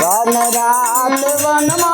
વનરાત વનમાં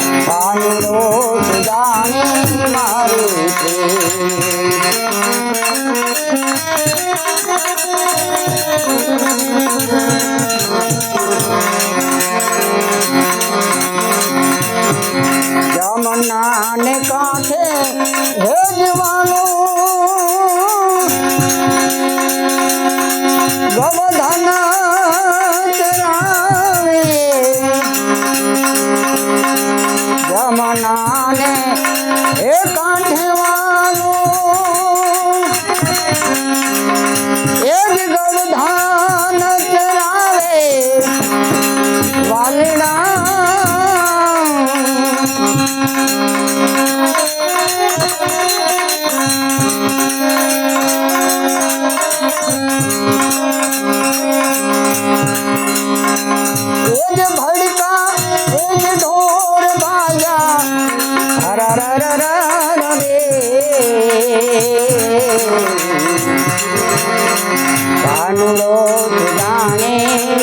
জানে মারে প্রেম ભાનુડો જાણે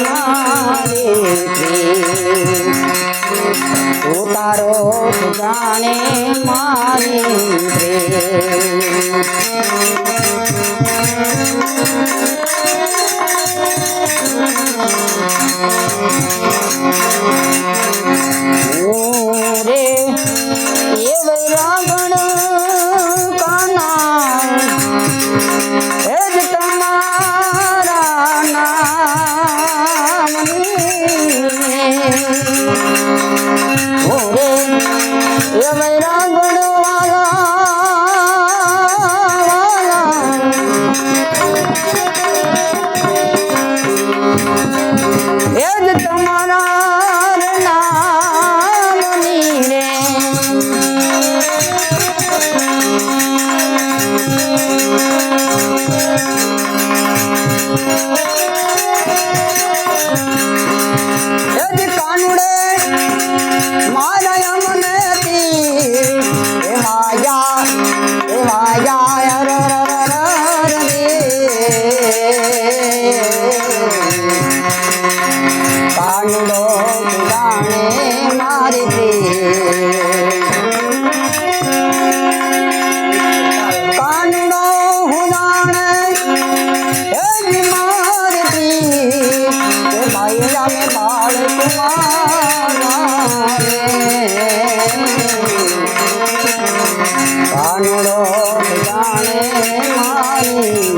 મારે તું તારો Yeah, man. રાણે મારી કાનડો હુલાણે એની મારતી કે ભાઈ રામે બાળ કુમાર કાનડો જાણે મારી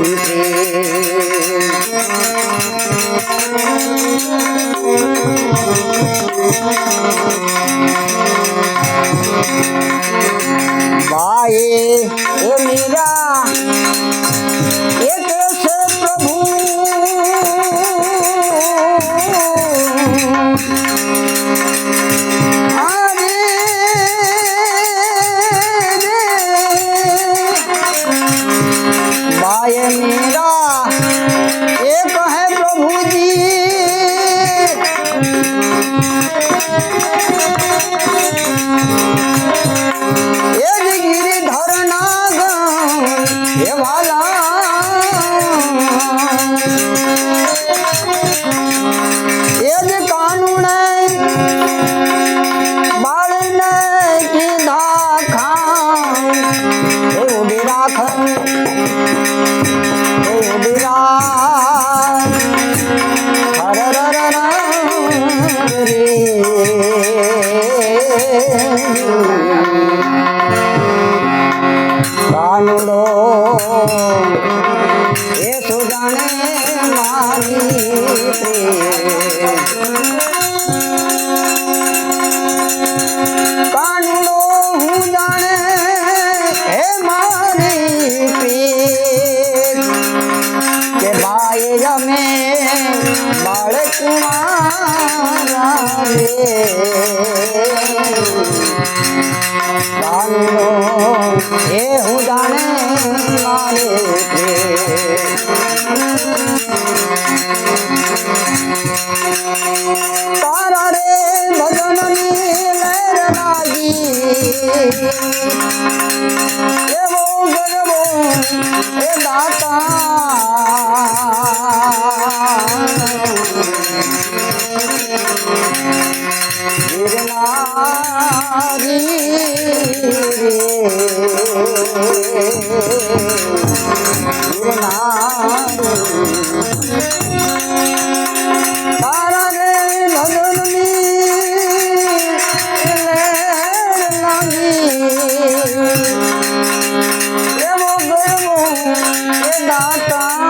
કાનુડો એ સુજાણે મારી પ્રેમ કાનુડો એ હું જાણે મારે તારા રે ભજનની એવો ગરબો એ દાતા તારા રે ભગવની લહેર લાગી એવો ગરબો એ દાતા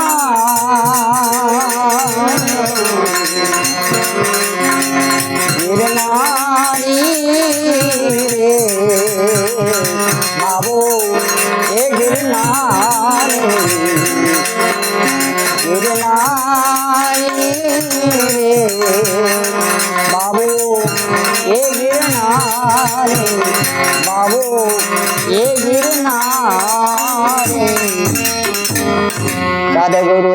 ગિરનારી બાબો એ ગિરનારી દાદા ગુરુ